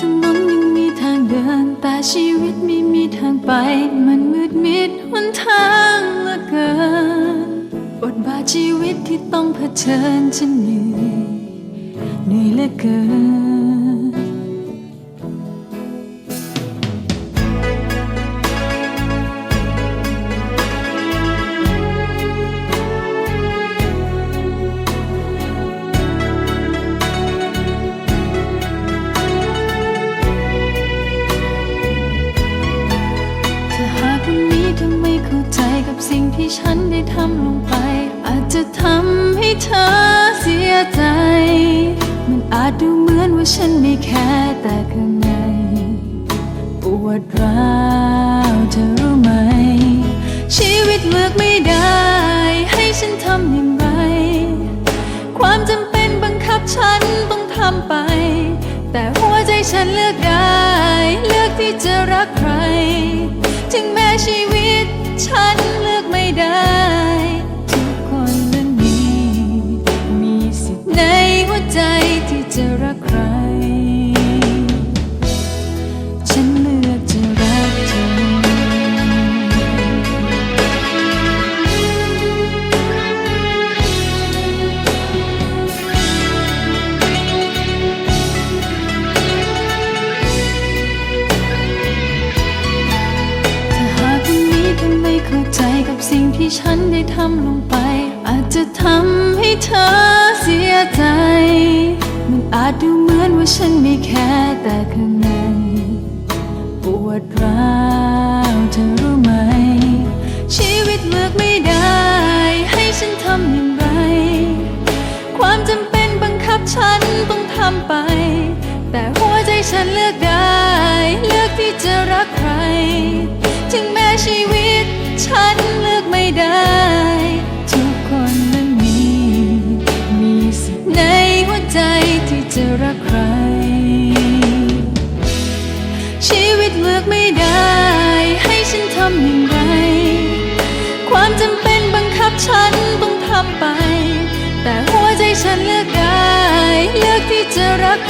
ถนนยังมีทางเดิน แต่ชีวิตไม่มีทางไป มันมืดมิดหนทางเหลือเกิน บทบาทชีวิตที่ต้องเผชิญฉันเหนื่อยเหนื่อยเหลือเกิน สิ่งที่ฉันได้ทำลงไป อาจจะทำให้เธอเสียใจ มันอาจดูเหมือนว่าฉันไม่แค่แต่ข้างในปวดร้าวเธอรู้ไหม ชีวิตเลือกไม่ได้ ให้ฉันทำอย่างไร ความจำเป็นบังคับฉันต้องทำไป แต่หัวใจฉันเลือกได้ เลือกที่จะรักใคร ถึงแม้ชีวิตฉันเลือก ไม่ได้ เธอไม่เข้าใจกับสิ่งที่ฉันได้ทำลงไป อาจจะทำให้เธอเสียใจ มันอาจดูเหมือนว่าฉันไม่แค่แต่ข้างในปวดร้าวเธอรู้ไหม ชีวิตเลือกไม่ได้ ให้ฉันทำอย่างไร ความจำเป็นบังคับฉันต้องทำไป แต่หัวใจฉันเลือกได้ ได้ ทุกคนนั้นมี มีสิทธิ์ในหัวใจที่จะรักใคร ชีวิตเลือกไม่ได้ ให้ฉันทำอย่างไร ความจำเป็นบังคับฉันต้องทำไป แต่หัวใจฉันเลือกได้ เลือกที่จะรัก